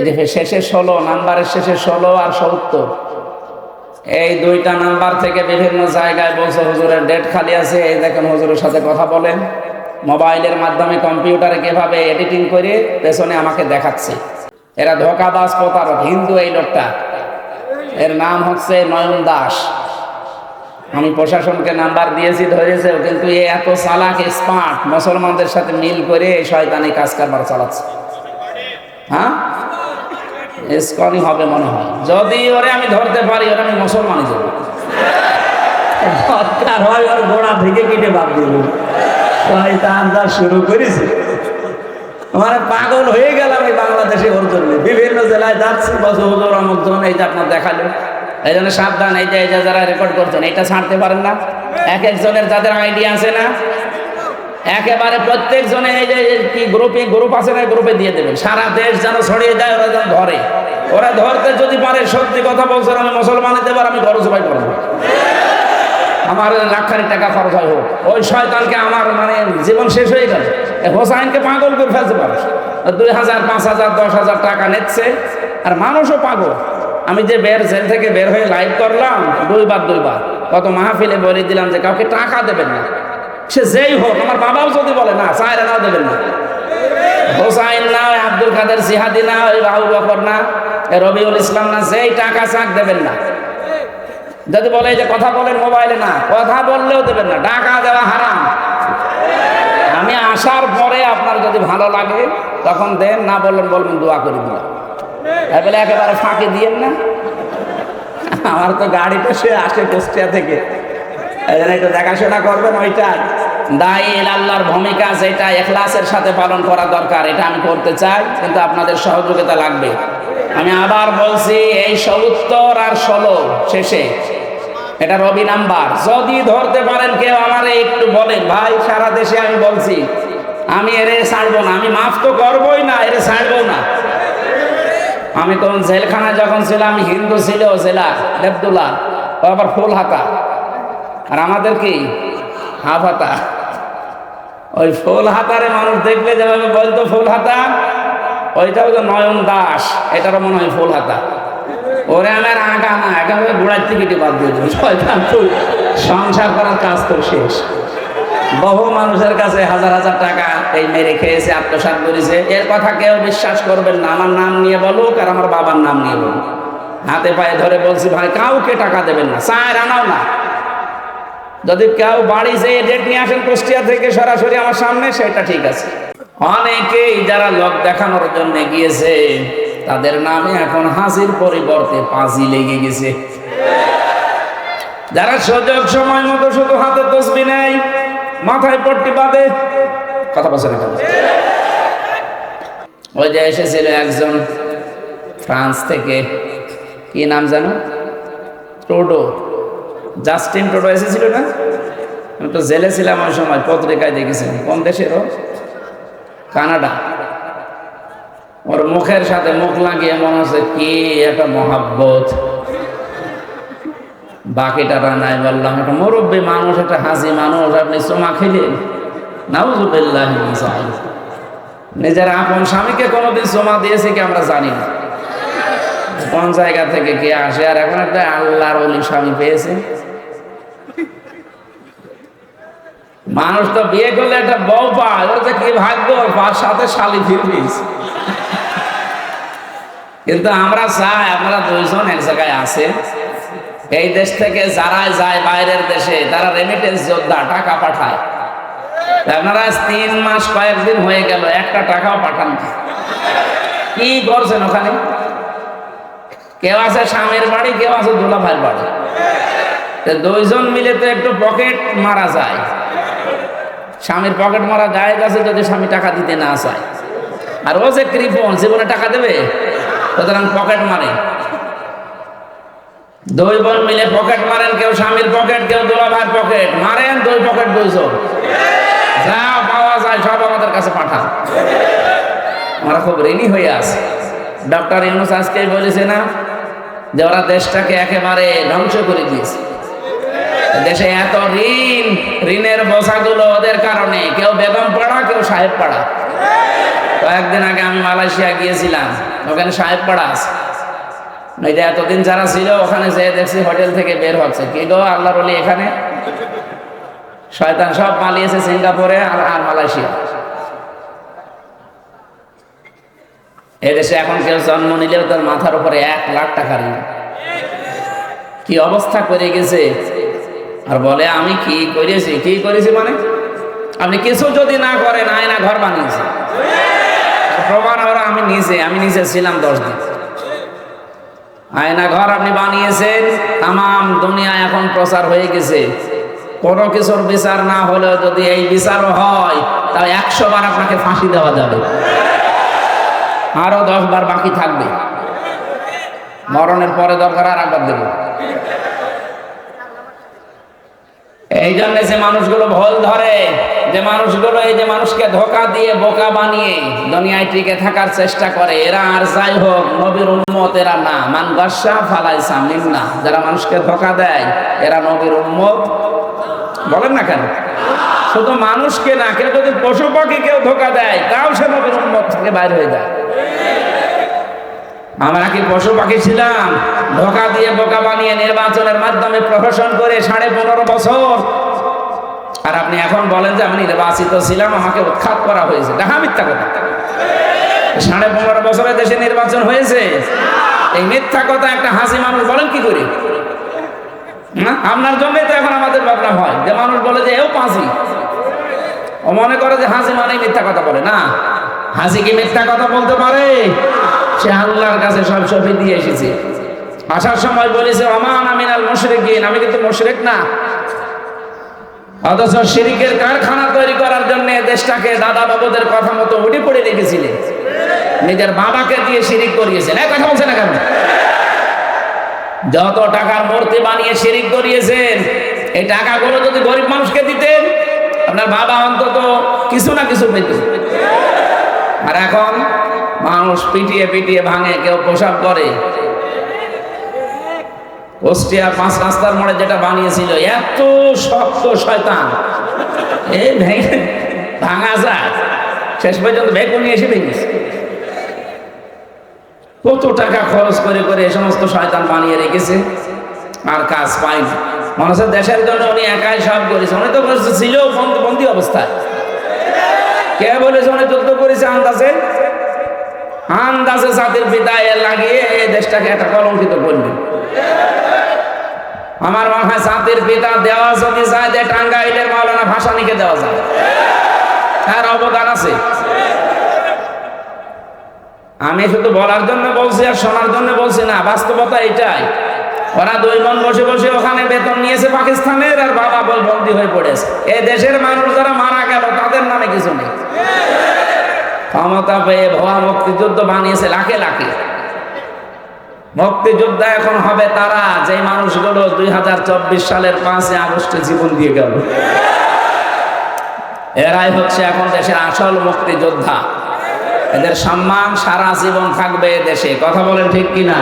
এই যে শেষে ষোলো, নাম্বারের শেষে ষোলো আর সত্তর। এই দুইটা নাম্বার থেকে বিভিন্ন জায়গায় বলছে হুজুরের ডেট খালি আছে। এই দেখেন হুজুরের সাথে কথা বলেন। মোবাইলের মাধ্যমে কম্পিউটারে কীভাবে এডিটিং করে পেছনে আমাকে দেখাচ্ছে। এরা ধোকাবাজ, প্রতারক, হিন্দু এই লোকটা। এর নাম হচ্ছে নয়ন দাস। আমি প্রশাসনকে নাম্বার দিয়েছি, ধরেছে কিন্তু এ এত চালাক, স্মার্ট, মুসলমানদের সাথে মিল করে এই শয়তানি কাজ কারবার চালাচ্ছে। হ্যাঁ? ইস্কনই হবে মনে হয়। যদি ওরে আমি ধরতে পারি ওরে আমি মুসলমানই যাব দরকার হয় ওর গোড়া থেকে কেটে বাদ দিব। শয়তান যা শুরু করেছে। মানে পাগল হয়ে গেলাম এই বাংলাদেশে ওর জন্য। বিভিন্ন জেলায় যাচ্ছি। বছর হুজুর অমুক জন এই যে আপনার দেখাল। এই জন্য সাবধান এই যে এই যে যারা রেকর্ড করছেন এটা ছাড়তে পারেন না। এক একজনের যাদের আইডিয়া আছে না একেবারে প্রত্যেক জনে এই যে কি গ্রুপে গ্রুপ আছে না গ্রুপে দিয়ে দেবেন। সারা দেশ যেন ছড়িয়ে যায় ওরা যেন ধরে। ওরা ধরতে যদি পারে, সত্যি কথা বলছেন, আমি মুসলমান পার, আমি খরচ উপায় করব। আমার লাখখানি টাকা খরচ হয় হোক। ওই শয়তানকে আমার মানে জীবন শেষ হয়ে গেল। হোসাইনকে পাগল করে ফেলতে পারো। দুই হাজার, পাঁচ হাজার, দশ হাজার টাকা নিচ্ছে। আর মানুষও পাগল। আমি যে বের, জেল থেকে বের হয়ে লাইভ করলাম, দুইবার দুইবার। কত মাহফিলে বলে দিলাম যে কাউকে টাকা দেবেন না। সে যেই হোক, আমার বাবাও যদি বলে, না চায়রা নাও দেবেন না। হোসাইন না, আব্দুল কাদের সিহাদি না, ওই বাবু বকর না। রবিউল ইসলাম না যেই টাকা চাক দেবেন না। যদি বলে যে কথা বলেন মোবাইলে না কথা বললেও দেবেন না টাকা দেওয়া হারাম। আমি আসার পরে আপনার যদি ভালো লাগে তখন দেন না বললেন বলবেন দোয়া করে দিলাম। তাই বলে একেবারে ফাঁকে দিয়েন না। আমার তো গাড়িটা সে আসে কুষ্টিয়া থেকে। একটু দেখাশোনা করবেন ওইটা। দায়ী আল্লাহর ভূমিকা যেটা এখলাসের সাথে পালন করা দরকার এটা আমি করতে চাই কিন্তু আপনাদের সহযোগিতা লাগবে। আমি আবার বলছি, এই সত্তর আর ষোলো শেষে। এটা রবি নাম্বার। যদি ধরতে পারেন কেউ আমারে একটু বলেন, ভাই, সারা দেশে আমি বলছি, আমি এরে ছাড়বো না, আমি মাফ তো করবোই না, এরে ছাড়বো না। আমি তখন জেলখানায় যখন ছিলাম, হিন্দু ছিল জেলা দেবদুল্লা ও আবার ফুল হাতা। আর আমাদের কি? হাফ হাতা। ওই ফুল হাতারে মানুষ দেখলে যেভাবে বলতো, ফুল হাতা? ওইটা হচ্ছে নয়ন দাস, এটারও মনে হয় ফুল হাতা। ওরে আমার আগা না একেবারে গোড়ার টিকিটে বাদ দিয়ে দেবো তুই সংসার করার কাজ তো শেষ। বহু মানুষের কাছে হাজার হাজার টাকা এই মেরে খেয়েছে, আত্মসাৎ করেছে। এর কথা কেউ বিশ্বাস করবেন না, আমার নাম নিয়ে বলুক আর আমার বাবার নাম নিয়ে বলুক। হাতে পায়ে ধরে বলছি, ভাই, কাউকে টাকা দেবেন না চায় আনাও না। যদি কেউ বাড়ি যেয়ে ডেট নিয়ে আসেন কুষ্টিয়া থেকে সরাসরি আমার সামনে, সেটা ঠিক আছে। অনেকেই যারা লোক দেখানোর জন্য গিয়েছে, তাদের নামে এখন হাসির পরিবর্তে পাঁচি লেগে গেছে। যারা সুযোগ সময় মতো শুধু হাতে তসবি নেই মাথায় পট্টি বাঁধে, কথা বলছে না ওই যে এসেছিল একজন ফ্রান্স থেকে, কি নাম জানো টোডো জাস্টিন টোডো এসেছিল না? আমি তো জেলে ছিলাম ওই সময়, পত্রিকায় দেখেছিলাম। কোন দেশের ও কানাডা। ওর মুখের সাথে মুখ লাগিয়ে মনে হচ্ছে, কি একটা মহাব্বত। বাকিটা নাই বললাম, একটা মুরব্বী মানুষ, একটা হাসি মানুষ, আপনি চোমা খেলেন। নাউজুবিল্লাহ। নিজের আপন স্বামীকে কোনোদিন চোমা দিয়েছে কি আমরা জানি না। কোন জায়গা থেকে কে আসে? আর এখন একটা আল্লাহর অলি স্বামী পেয়েছে। মানুষ তো বিয়ে করলে একটা বউ পায় যে কি ভাগ্য? পার সাথে শালি ফিরবিস। কিন্তু আমরা চাই আমরা দুইজন এক জায়গায় আছে এই দেশ থেকে যারা যায় বাইরের দেশে, তারা রেমিটেন্স যোদ্ধা, টাকা পাঠায়। আপনারা তিন মাস কয়েকদিন হয়ে গেল, একটা টাকাও পাঠান কি করছেন ওখানে? কেউ আছে স্বামীর বাড়ি, কেউ আছে দুলা ভাইয়ের বাড়ি দুইজন মিলে তো একটু পকেট মারা যায়। স্বামীর পকেট মারা যায় গেছে যদি স্বামী টাকা দিতে না চায়। আর ও যে কৃপন জীবনে টাকা দেবে? সুতরাং পকেট মারে। দুই বোন মিলে পকেট মারেন, কেউ স্বামীর পকেট, কেউ দোলাভার পকেট। মারেন, দুই পকেট দুইজন যা পাওয়া যায় সব আমাদের কাছে পাঠান। আমরা খুব ঋণী হয়ে আছে। ডক্টর ইউনুস আজকেই বলেছে না যে ওরা দেশটাকে একেবারে ধ্বংস করে দিয়েছে। দেশে এত ঋণ, ঋণের বোঝাগুলো ওদের কারণে। কেউ বেগম পাড়া, কেউ সাহেব পাড়া। কয়েকদিন আগে আমি মালয়েশিয়া গিয়েছিলাম, ওখানে সাহেব পাড়া আছে। এতদিন যারা ছিল, ওখানে যে দেখছি হোটেল থেকে বের হচ্ছে। কি গো, আল্লাহর অলি এখানে? শয়তান সব পালিয়েছে সিঙ্গাপুরে আর আর মালয়েশিয়া। এদেশে এখন কেউ জন্ম নিলেও তার মাথার উপরে এক লাখ টাকা ঋণ। কি অবস্থা করে গেছে? আর বলে, আমি কি করেছি? কি করেছি মানে? আপনি কিছু যদি না করেন, আয়না ঘর বানিয়েছে। প্রমাণ ওরা আমি নিজে আমি নিজে ছিলাম দশ দিন। আয়না ঘর আপনি বানিয়েছেন তাম দুনিয়া এখন প্রচার হয়ে গেছে। কোনো কিছুর বিচার না হলেও যদি এই বিচারও হয়, তাহলে একশো বার আপনাকে ফাঁসি দেওয়া যাবে। আরও দশ বার বাকি থাকবে। মরণের পরে দরকার আর একবার দেব। এই জন্য যে মানুষগুলো ভল ধরে, যে মানুষগুলো এই যে মানুষকে ধোকা দিয়ে বোকা বানিয়ে দুনিয়ায় টিকে থাকার চেষ্টা করে, এরা আর যাই হোক, নবীর উন্মত এরা না। মান গসা ফালাই সামিন না। যারা মানুষকে ধোকা দেয়, এরা নবীর উন্মত বলেন না কেন? শুধু মানুষকে না, কেউ যদি পশু পাখি কেউ ধোকা দেয়, তাও সে নবীর উন্মত থেকে বাইর হয়ে যায়। আমরা কি পশু পাখি ছিলাম? ধোকা দিয়ে বোকা বানিয়ে নির্বাচনের মাধ্যমে প্রহসন করে সাড়ে পনেরো বছর। আর আপনি এখন বলেন যে, আমি নির্বাচিত ছিলাম, আমাকে উৎখাত করা হয়েছে। দেখা মিথ্যা কথা। সাড়ে পনেরো বছরে দেশে নির্বাচন হয়েছে। এই মিথ্যা কথা একটা হাসি মানুষ বলেন কি করে? আপনার জন্যই তো এখন আমাদের বদনাম হয়। যে মানুষ বলে যে, এও পাঁচি ও মনে করে যে, হাসি মানে মিথ্যা কথা বলে। না হাসি কি মিথ্যা কথা বলতে পারে? সে আল্লাহর কাছে সব সফি দিয়ে এসেছে। আসার সময় বলেছে অমান আমিনাল মুশরিকিন। আমি কিন্তু মুশরিক না। অথচ শিরিকের কারখানা তৈরি করার জন্য দেশটাকে দাদা বাবুদের কথা মতো উঠে পড়ে রেখেছিলেন নিজের বাবাকে দিয়ে শিরিক করিয়েছেন। এক কথা বলছে না কেন? যত টাকার মূর্তি বানিয়ে শিরিক করিয়েছেন, এই টাকাগুলো যদি গরিব মানুষকে দিতেন, আপনার বাবা অন্তত কিছু না কিছু পেত। আর এখন মানুষ পিটিয়ে পিটিয়ে ভাঙে, কেউ পোশাক করে। কুষ্টিয়া পাঁচ রাস্তার মোড়ে যেটা বানিয়েছিল, এত শক্ত শয়তান। এই ভেঙে ভাঙা যায়। শেষ পর্যন্ত বেগুন এসে ভেঙেছে। কত টাকা খরচ করে করে এই সমস্ত শয়তান বানিয়ে রেখেছে, আর কাজ পায়নি। মানুষের দেশের জন্য উনি একাই সব করেছে উনি তো ছিল বন্দি অবস্থায়। কে যুদ্ধ করেছে আন্দাজে? আন্দাজে জাতির এ লাগিয়ে এই দেশটাকে একটা কলঙ্কিত করলেন আমার মনে জাতির পিতা দেওয়া যদি যায়, যে টাঙ্গাইলের মাওলানা দেওয়া যায়। তার অবদান আছে। আমি শুধু বলার জন্য বলছি আর শোনার জন্য বলছি না, বাস্তবতা এটাই। ওরা দুই মন বসে বসে ওখানে বেতন নিয়েছে পাকিস্তানের আর বাবা বল বন্দী হয়ে পড়েছে। এ দেশের মানুষ যারা মারা গেল, তাদের নামে কিছু নেই। ক্ষমতা পেয়ে ভুয়া মুক্তিযুদ্ধ বানিয়েছে লাখে লাখে। মুক্তিযুদ্ধ এখন হবে তারা যে মানুষগুলো দুই হাজার চব্বিশ সালের পাঁচই আগস্টে জীবন দিয়ে গেল। এরাই হচ্ছে এখন দেশের আসল মুক্তিযোদ্ধা। এদের সম্মান সারা জীবন থাকবে দেশে। কথা বলেন ঠিক কিনা?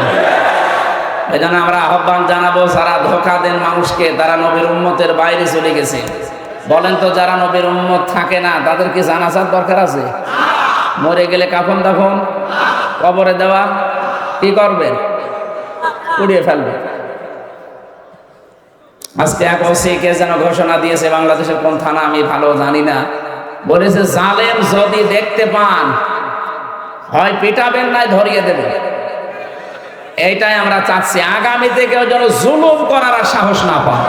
এই জন্য আমরা আহ্বান জানাব, যারা ধোকা দেন মানুষকে, তারা নবীর উম্মতের বাইরে চলে গেছে। বলেন তো, যারা নবীর উম্মত থাকে না, তাদের কি জানাজার দরকার আছে? মরে গেলে কাফন দাফন? কবরে দেওয়া? কি করবেন উড়িয়ে ফেলবে। আজকে এক ওসিকে যেন ঘোষণা দিয়েছে, বাংলাদেশের কোন থানা আমি ভালো জানি না। বলেছে, জালেম যদি দেখতে পান হয় পিটাবেন নাই ধরিয়ে দেবেন। এইটাই আমরা চাচ্ছি। আগামীতে কেউ যেন জুলুম করার আর সাহস না পায়।